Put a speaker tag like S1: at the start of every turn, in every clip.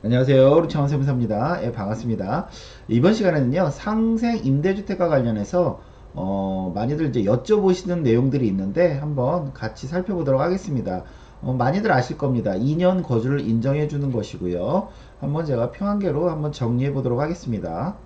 S1: 안녕하세요. 루창원 세무사입니다. 예, 반갑습니다. 이번 시간에는요, 상생 임대주택과 관련해서, 어, 많이들 이제 여쭤보시는 내용들이 있는데, 한번 같이 살펴보도록 하겠습니다. 어, 많이들 아실 겁니다. 2년 거주를 인정해 주는 것이고요. 한번 제가 평한계로 한번 정리해 보도록 하겠습니다.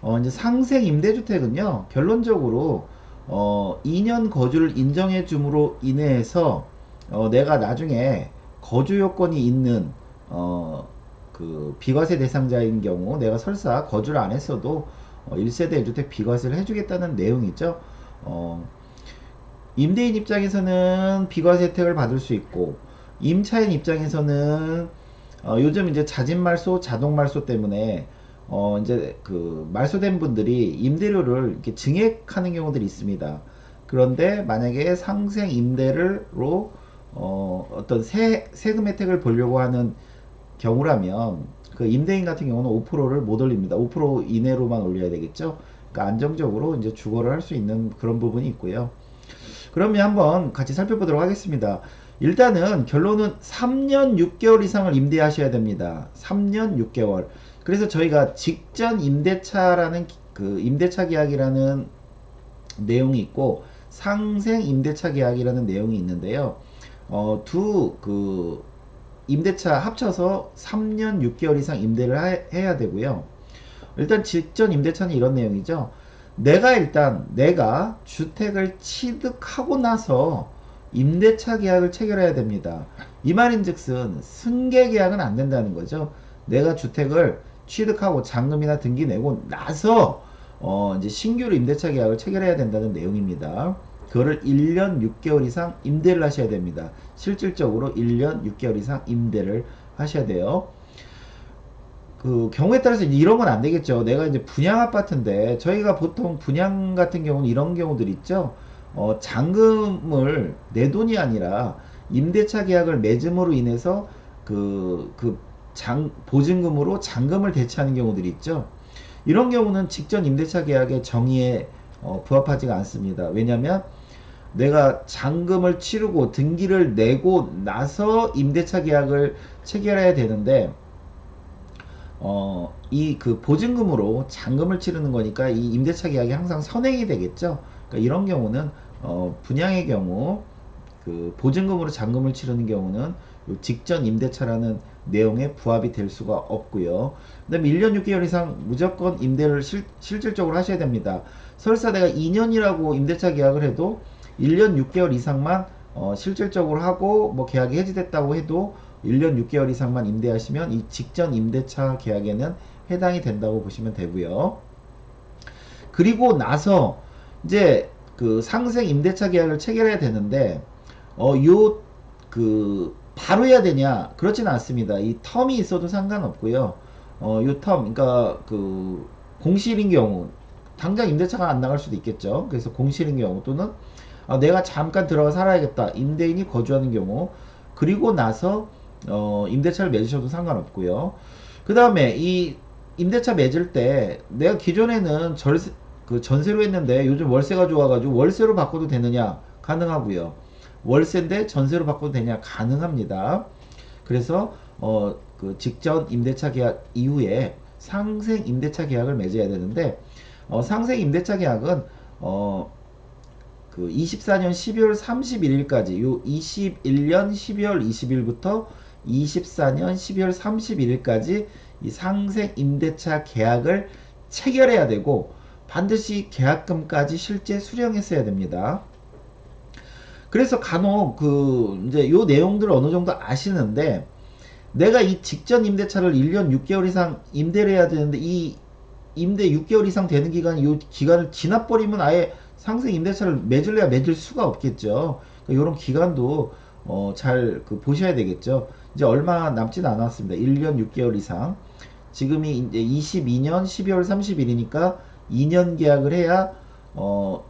S1: 어, 이제 상생 임대주택은요, 결론적으로, 어, 2년 거주를 인정해 줌으로 인해서, 어, 내가 나중에 거주 요건이 있는 어, 그 비과세 대상자인 경우 내가 설사 거주를 안 했어도 어, 1세대 1주택 비과세를 해주겠다는 내용이죠. 어, 임대인 입장에서는 비과세 혜택을 받을 수 있고 임차인 입장에서는 어, 요즘 이제 자진 말소, 자동 말소 때문에 어, 이제 그 말소된 분들이 임대료를 이렇게 증액하는 경우들이 있습니다. 그런데 만약에 상생 임대료로 어, 어떤 세, 세금 혜택을 보려고 하는 경우라면 그 임대인 같은 경우는 5%를 못 올립니다. 5% 이내로만 올려야 되겠죠. 그러니까 안정적으로 이제 주거를 할 수 있는 그런 부분이 있고요. 그러면 한번 같이 살펴보도록 하겠습니다. 일단은 결론은 3년 6개월 이상을 임대하셔야 됩니다. 3년 6개월. 그래서 저희가 직전 임대차라는 그 임대차 계약이라는 내용이 있고 상생 임대차 계약이라는 내용이 있는데요. 어, 두, 그, 임대차 합쳐서 3년 6개월 이상 임대를 하, 해야 되고요. 일단 직전 임대차는 이런 내용이죠. 내가 일단, 내가 주택을 취득하고 나서 임대차 계약을 체결해야 됩니다. 이 말인 즉슨 승계 계약은 안 된다는 거죠. 내가 주택을 취득하고 잔금이나 등기 내고 나서 어 이제 신규로 임대차 계약을 체결해야 된다는 내용입니다. 그거를 1년 6개월 이상 임대를 하셔야 됩니다. 실질적으로 1년 6개월 이상 임대를 하셔야 돼요. 그 경우에 따라서 이런 건 안 되겠죠. 내가 이제 분양 아파트인데 저희가 보통 분양 같은 경우는 이런 경우들 있죠. 어, 잔금을 내 돈이 아니라 임대차 계약을 맺음으로 인해서 그, 그 장, 보증금으로 잔금을 대체하는 경우들이 있죠. 이런 경우는 직전 임대차 계약의 정의에 어, 부합하지가 않습니다. 왜냐하면 내가 잔금을 치르고 등기를 내고 나서 임대차 계약을 체결해야 되는데 어, 이 그 보증금으로 잔금을 치르는 거니까 이 임대차 계약이 항상 선행이 되겠죠. 그러니까 이런 경우는 어, 분양의 경우 그 보증금으로 잔금을 치르는 경우는 직전 임대차라는 내용에 부합이 될 수가 없고요. 그다음에 1년 6개월 이상 무조건 임대를 실, 실질적으로 하셔야 됩니다. 설사 내가 2년이라고 임대차 계약을 해도 1년 6개월 이상만 어, 실질적으로 하고 뭐 계약이 해지됐다고 해도 1년 6개월 이상만 임대하시면 이 직전 임대차 계약에는 해당이 된다고 보시면 되고요. 그리고 나서 이제 그 상생 임대차 계약을 체결해야 되는데 어요 그 바로 해야 되냐 그렇지는 않습니다. 이 텀이 있어도 상관없고요. 어요 텀 그러니까 그 공실인 경우 당장 임대차가 안 나갈 수도 있겠죠. 그래서 공실인 경우 또는 아, 내가 잠깐 들어가 살아야겠다. 임대인이 거주하는 경우. 그리고 나서 어, 임대차를 맺으셔도 상관없고요. 그 다음에 이 임대차 맺을 때 내가 기존에는 절세, 그 전세로 했는데 요즘 월세가 좋아가지고 월세로 바꿔도 되느냐 가능하고요. 월세인데 전세로 바꿔도 되냐 가능합니다. 그래서 어, 그 직전 임대차 계약 이후에 상생 임대차 계약을 맺어야 되는데 어, 상생 임대차 계약은 어, 그 24년 12월 31일까지 요 21년 12월 20일부터 24년 12월 31일까지 이 상생 임대차 계약을 체결해야 되고 반드시 계약금까지 실제 수령했어야 됩니다. 그래서 간혹 그 이제 요 내용들을 어느 정도 아시는데 내가 이 직전 임대차를 1년 6개월 이상 임대를 해야 되는데 이 임대 6개월 이상 되는 기간 이 기간을 지나버리면 아예 상생 임대차를 맺을래야 맺을 수가 없겠죠. 이런 그러니까 기간도 어, 잘 그 보셔야 되겠죠. 이제 얼마 남진 않았습니다. 1년 6개월 이상. 지금이 이제 22년 12월 30일이니까 2년 계약을 해야 어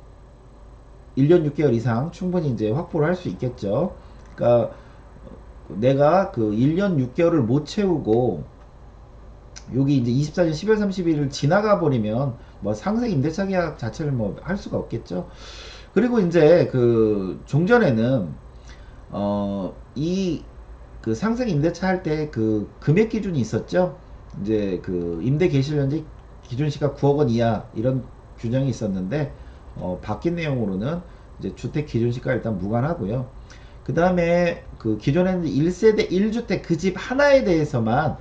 S1: 1년 6개월 이상 충분히 이제 확보를 할 수 있겠죠. 그러니까 내가 그 1년 6개월을 못 채우고 여기 이제 24년 12월 30일을 지나가 버리면 뭐 상생 임대차 계약 자체를 뭐 할 수가 없겠죠. 그리고 이제 그 종전에는 어 이 그 상생 임대차 할 때 그 금액 기준이 있었죠. 이제 그 임대 현재 기준 시가 9억 원 이하 이런 규정이 있었는데 어, 바뀐 내용으로는 이제 주택 기준 시가 일단 무관하고요. 그 다음에 그 기존에는 1세대 1주택 그 집 하나에 대해서만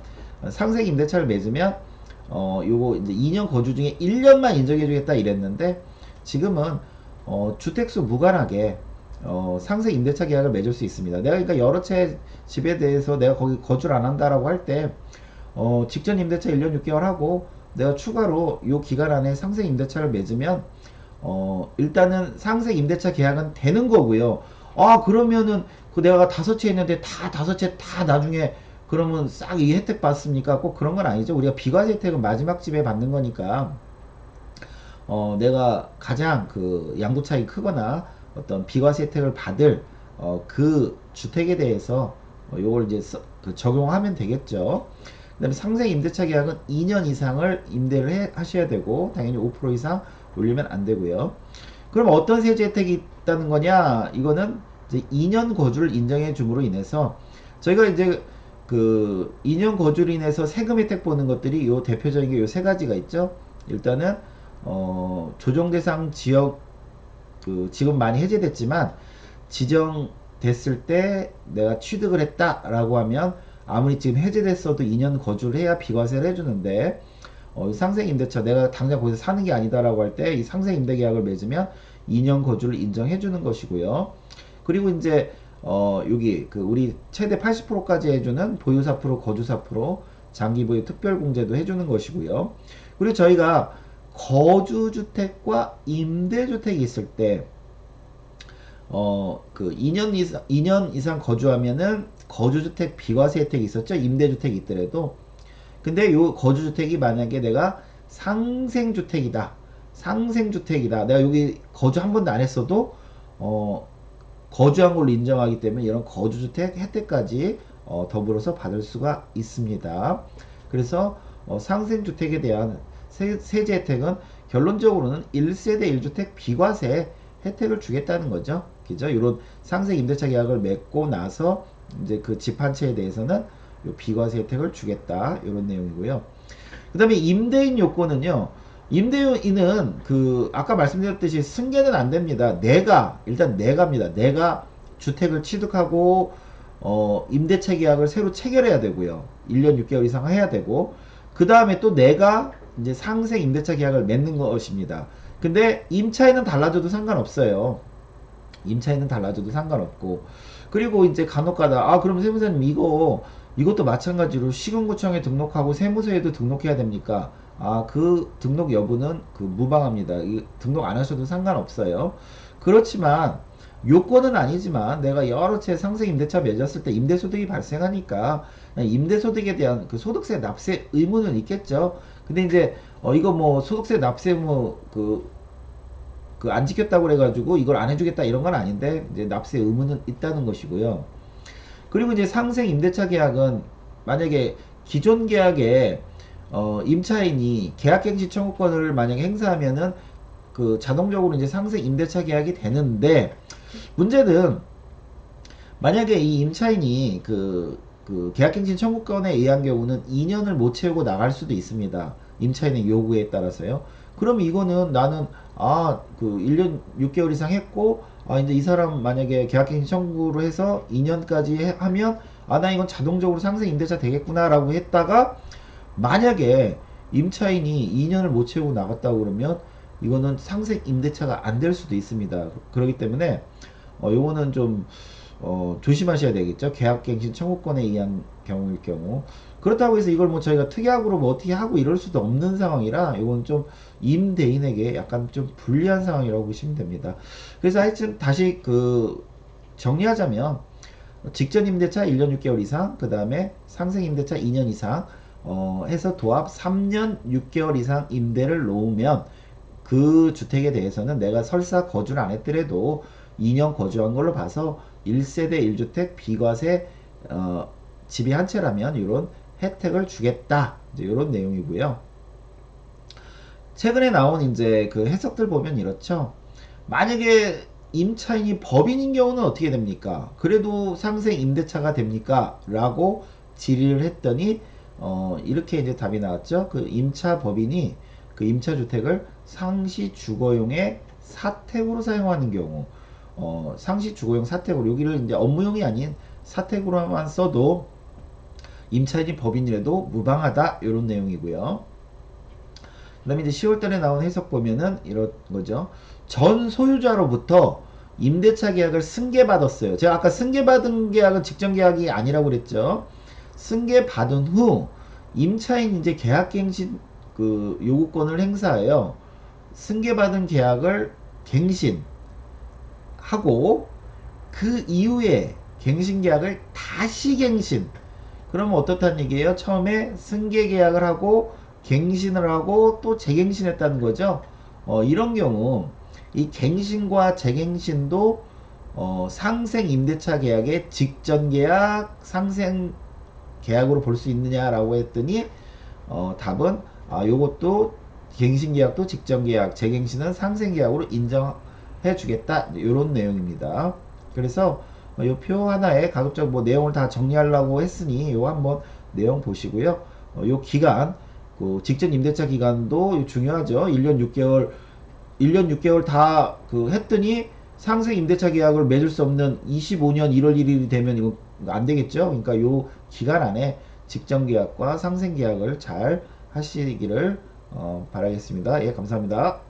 S1: 상생 임대차를 맺으면 어 요거 이제 2년 거주 중에 1년만 인정해 주겠다 이랬는데 지금은 어 주택수 무관하게 어 상생 임대차 계약을 맺을 수 있습니다. 내가 그러니까 여러 채 집에 대해서 내가 거기 거주를 안 한다라고 할 때 어 직전 임대차 1년 6개월 하고 내가 추가로 요 기간 안에 상생 임대차를 맺으면 어 일단은 상생 임대차 계약은 되는 거고요. 아 그러면은 그 내가 다섯 채 있는데 다 다섯 채 다 나중에 그러면 싹 이 혜택 받습니까? 꼭 그런 건 아니죠. 우리가 비과세 혜택은 마지막 집에 받는 거니까 어 내가 가장 그 양도 차이 크거나 어떤 비과세 혜택을 받을 어 그 주택에 대해서 어 요걸 이제 써, 그 적용하면 되겠죠. 그 다음에 상생 임대차 계약은 2년 이상을 임대를 해, 하셔야 되고 당연히 5% 이상 올리면 안 되고요. 그럼 어떤 세제 혜택이 있다는 거냐? 이거는 이제 2년 거주를 인정해 줌으로 인해서 저희가 이제 그 2년 거주로 인해서 세금 혜택 보는 것들이 요 대표적인 게 요 세 가지가 있죠. 일단은 어 조정 대상 지역 그 지금 많이 해제됐지만 지정됐을 때 내가 취득을 했다라고 하면 아무리 지금 해제됐어도 2년 거주를 해야 비과세를 해주는데 어, 상생 임대차 내가 당장 거기서 사는 게 아니다라고 할 때 이 상생 임대 계약을 맺으면 2년 거주를 인정해 주는 것이고요. 그리고 이제 어 여기 그 우리 최대 80%까지 해주는 보유 4% 거주 4% 장기 보유 특별 공제도 해주는 것이고요. 그리고 저희가 거주주택과 임대주택이 있을 때 어, 그 2년 이상, 2년 이상 거주하면은 거주주택 비과세 혜택이 있었죠. 임대주택이 있더라도. 근데 요 거주주택이 만약에 내가 상생주택이다. 상생주택이다. 내가 여기 거주 한 번도 안 했어도, 어, 거주한 걸로 인정하기 때문에 이런 거주주택 혜택까지 어, 더불어서 받을 수가 있습니다. 그래서 어, 상생주택에 대한 세, 제 혜택은 결론적으로는 1세대 1주택 비과세 혜택을 주겠다는 거죠. 그죠? 이런 상생 임대차 계약을 맺고 나서 이제 그 집 한 채에 대해서는 비과세 혜택을 주겠다. 이런 내용이고요. 그 다음에 임대인 요건은요. 임대인은 그 아까 말씀드렸듯이 승계는 안 됩니다. 내가 일단 내가입니다. 내가 주택을 취득하고 어 임대차 계약을 새로 체결해야 되고요. 1년 6개월 이상 해야 되고 그 다음에 또 내가 이제 상생 임대차 계약을 맺는 것입니다. 근데 임차인은 달라져도 상관없어요. 임차인은 달라져도 상관없고 그리고 이제 간혹가다 아 그럼 세무사님 이거 이것도 마찬가지로 시군구청에 등록하고 세무서에도 등록해야 됩니까? 아, 그 등록 여부는 그 무방합니다. 등록 안 하셔도 상관없어요. 그렇지만 요건은 아니지만 내가 여러 채 상생 임대차 맺었을 때 임대소득이 발생하니까 임대소득에 대한 그 소득세 납세 의무는 있겠죠. 근데 이제 어 이거 뭐 소득세 납세 의무 그그 안 지켰다고 그래가지고 이걸 안 해주겠다 이런 건 아닌데 이제 납세 의무는 있다는 것이고요. 그리고 이제 상생 임대차 계약은 만약에 기존 계약에 어, 임차인이 계약갱신 청구권을 만약에 행사하면은 그 자동적으로 이제 상생 임대차 계약이 되는데 문제는 만약에 이 임차인이 그, 그 계약갱신 청구권에 의한 경우는 2년을 못 채우고 나갈 수도 있습니다. 임차인의 요구에 따라서요. 그럼 이거는 나는 아 그 1년 6개월 이상 했고 아 이제 이 사람 만약에 계약갱신 청구로 해서 2년까지 하면 아 나 이건 자동적으로 상생 임대차 되겠구나라고 했다가 만약에 임차인이 2년을 못 채우고 나갔다고 그러면 이거는 상생 임대차가 안 될 수도 있습니다. 그렇기 때문에 어, 요거는 좀 어, 조심하셔야 되겠죠. 계약갱신 청구권에 의한 경우일 경우. 그렇다고 해서 이걸 뭐 저희가 특약으로 뭐 어떻게 하고 이럴 수도 없는 상황이라 이건 좀 임대인에게 약간 좀 불리한 상황이라고 보시면 됩니다. 그래서 하여튼 다시 그 정리하자면 직전 임대차 1년 6개월 이상, 그 다음에 상생 임대차 2년 이상, 어, 해서 도합 3년 6개월 이상 임대를 놓으면 그 주택에 대해서는 내가 설사 거주를 안 했더라도 2년 거주한 걸로 봐서 1세대 1주택 비과세 어, 집이 한 채라면 이런 혜택을 주겠다. 이제 이런 내용이고요. 최근에 나온 이제 그 해석들 보면 이렇죠. 만약에 임차인이 법인인 경우는 어떻게 됩니까? 그래도 상생 임대차가 됩니까? 라고 질의를 했더니 어, 이렇게 이제 답이 나왔죠. 그 임차 법인이 그 임차 주택을 상시 주거용의 사택으로 사용하는 경우 어, 상시 주거용 사택으로 여기를 이제 업무용이 아닌 사택으로만 써도 임차인이 법인이라도 무방하다 이런 내용이고요. 그다음에 이제 10월달에 나온 해석 보면은 이런 거죠. 전 소유자로부터 임대차 계약을 승계받았어요. 제가 아까 승계받은 계약은 직전 계약이 아니라고 그랬죠. 승계 받은 후 임차인 이제 계약갱신 그 요구권을 행사하여 승계받은 계약을 갱신하고 그 이후에 갱신 계약을 다시 갱신. 그러면 어떻다는 얘기예요? 처음에 승계 계약을 하고 갱신을 하고 또 재갱신했다는 거죠. 어, 이런 경우 이 갱신과 재갱신도 어, 상생 임대차 계약의 직전 계약, 상생 계약으로 볼 수 있느냐라고 했더니 어, 답은 아, 요것도 갱신 계약도 직전 계약, 재갱신은 상생 계약으로 인정해 주겠다. 이런 내용입니다. 그래서 어, 요표 하나에 가급적 뭐 내용을 다 정리하려고 했으니 요 한번 내용 보시고요. 어, 요 기간 그 직전 임대차 기간도 중요하죠. 1년 6개월 1년 6개월 다 그 했더니 상생 임대차 계약을 맺을 수 없는 25년 1월 1일이 되면 이거 안 되겠죠. 그러니까 요 기간 안에 직전 계약과 상생 계약을 잘 하시기를 어, 바라겠습니다. 예, 감사합니다.